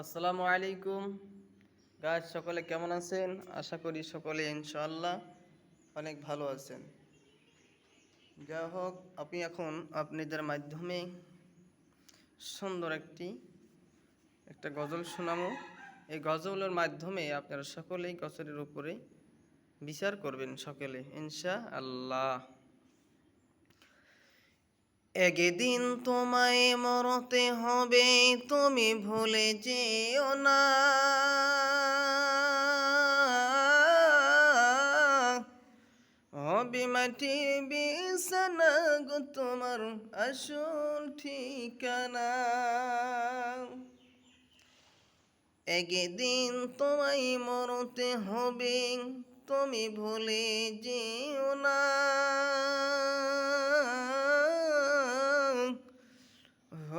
আসসালামু আলাইকুম। গাছ সকলে কেমন আছেন? আশা করি সকলে ইনশাআল্লাহ অনেক ভালো আছেন। যা হোক, আপনি এখন আপনাদের মাধ্যমে সুন্দর একটি, একটা গজল শোনাবো। এই গজলের মাধ্যমে আপনারা সকলেই গজলের উপরে বিচার করবেন সকলে ইনশা আল্লাহ একদিন তোমায় মরতে হবে, তুমি ভুলে যেও না। হবে মাটির বিছানা গো, তোমার আসল ঠিকানা। একদিন তোমায় মরতে হবে, তুমি ভুলে যেও না।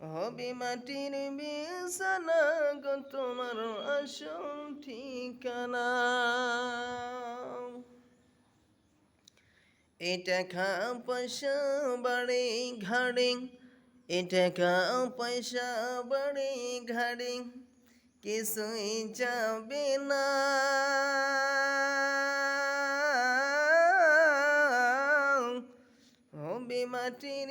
হবে মাটির বিছানা গো তোমার আসল ঠিকানা। এটা খা পয়সা বাড়ে ঘাড়ে, এটা খা পয়সা বাড়ে ঘাড়ে, কিছুই যাবে না। হবে মাটির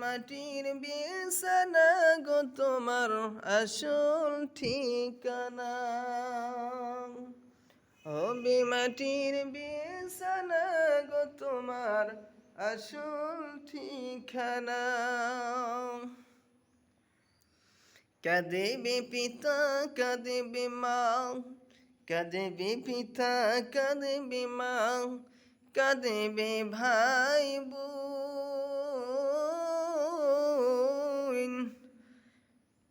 মাটির বিছানা গো তোমার আসল ঠিকানা। হবে মাটির বিছানা গো তোমার আসল ঠিকানা। কাঁদেবে পিতা, কাঁদেবে মা, কাঁদেবে পিতা, কাঁদেবে মা, কাঁদেবে ভাই বোন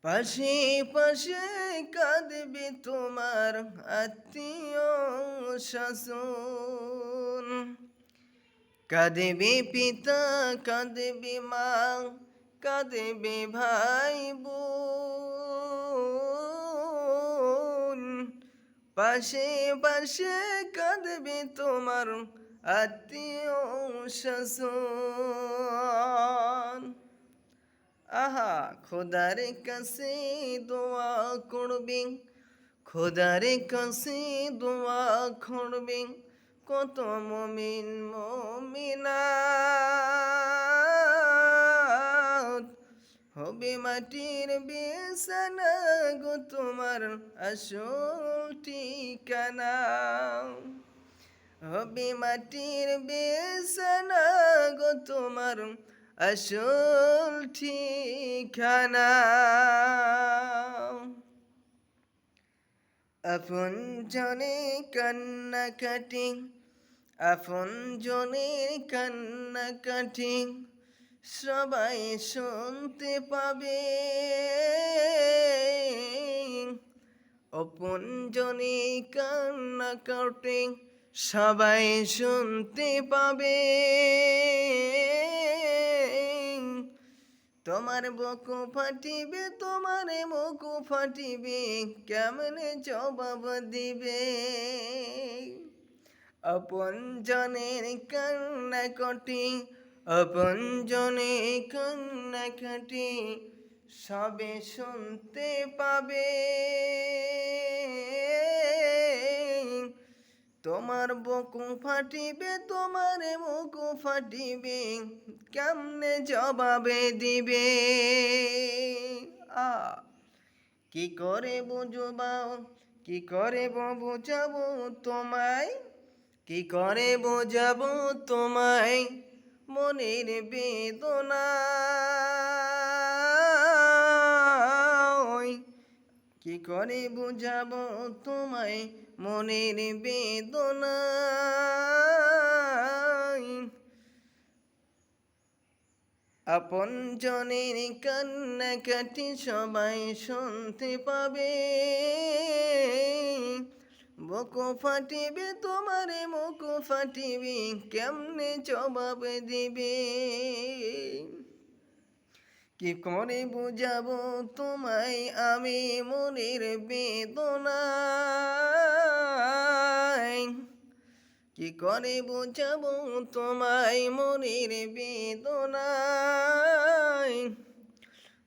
পাশে পাশে কাঁদবে তোমার আত্মীয় শাসন। কাঁদবে পিতা, কাঁদবে মা, কাঁদবে ভাই বোন। পাশে পাশে কাঁদবে তোমার আত্মীয় শাসন। আহা, খোদার কাছে দোয়া করবে খোদার কাছে দোয়া করবে কত মমিন মমিনা হবে মাটির বিছানা গো তোমার আসল ঠিকানা। হবে মাটির বিছানা গো তোমার আসল ঠিকানা। আপন জনে কান্না কাটি আপন কান্না কাটি সবাই শুনতে পাবে। অপন জনে কান্না কাটে সবাই শুনতে পাবে। তোমার বকু ফাটিবে, তোমার মুখু ফাটিবে, কেমনে জবাব দিবে? আপন জনের কান্না কটি, আপন জনে কান্না কাটি, সবে শুনতে পাবে। তোমার বকু ফাটিবে, তোমার মুখু ফাটিবে, কেমনে জবাবে দিবে? আ, কি করে বুঝবাও, কি করে বুঝাবো তোমায়? কি করে বোঝাবো তোমায়? মনের বেদনা। করে বুঝাবো তোমায় মনের বেদনা। আপন জনের কান্নাকাটি সবাই শুনতে পাবে। বুকু ফাটিবে তোমার, মুখ ফাটিবে, কেমনে জবাব দিবে? কি করে বুঝাবো তোমায়? আমি মনের বেদনা কি করে বোঝাবো তোমায়? মনের বেদনায়।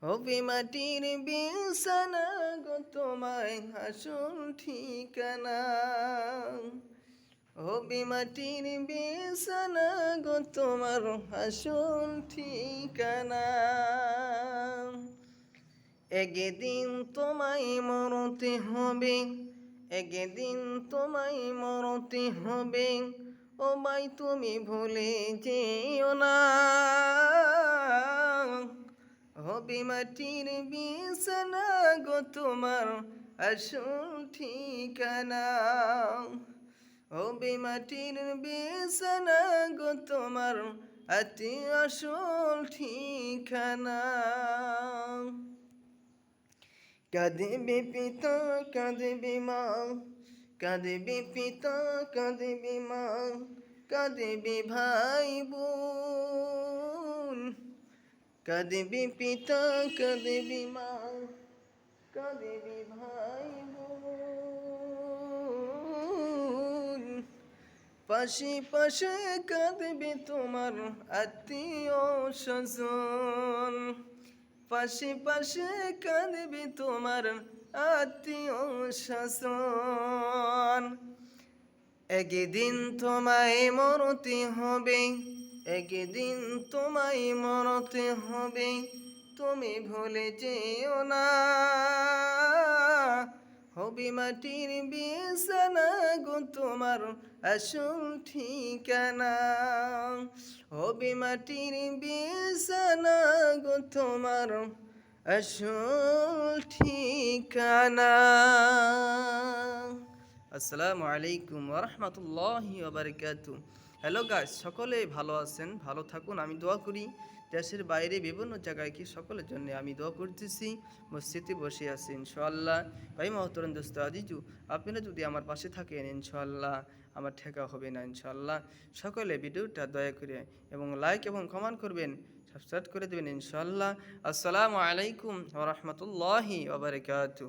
হবে মাটির বিছানা গো তোমায় হাসুন ঠিকানা। হবে মাটির বিছানা গো, তোমার আসল ঠিকানা। একদিন তোমায় মরতে হবে, একদিন তোমায় মরতে হবে, ও ভাই তুমি ভুলে যেও না। হবে মাটির বিছানা গো, তোমার আসল ঠিকানা। হবে মাটির বিছানা গো তোমার অতি আসল ঠিকানা। কাঁদবে পিতা, কাঁদবে মা, কাঁদবে পিতা, কাঁদবে মা, কাঁদবে ভাই বোন। কাঁদবে পিতা, কাঁদবে মা, কাঁদবে পাশে পাশে কাঁদবে তোমার আত্মীয় স্বজন। পাশে পাশে কাঁদবে তোমার আত্মীয় শাসন একদিন তোমায় মরতে হবে, একদিন তোমায় মরতে হবে, তুমি ভুলে যেও না। হবে মাটির বিছানা গো তোমার আসল ঠিকানা। হবে মাটির বিছানা গো তোমার আসল ঠিকানা। আসসালামু আলাইকুম ওরহমতুল্লাহি ওবরকাতু হ্যালো গাইস সকলে ভালো আছেন, ভালো থাকুন, আমি দোয়া করি। দেশের বাইরে বিভিন্ন জায়গায় কি সকলের জন্য আমি দোয়া করতেছি? মসজিদে বসে আছি ইনশাআল্লাহ। ভাই মহতরম দোস্ত আজিজু আপনারা যদি আমার পাশে থাকেন ইনশাল্লাহ আমার ঠেকা হবে না ইনশাল্লাহ সকলে ভিডিওটা দয়া করে এবং লাইক এবং কমেন্ট করবেন সাবস্ক্রাইব করে দেবেন ইনশাল্লাহ আসসালামু আলাইকুম ওরহমতুল্লাহি ওবরকাতু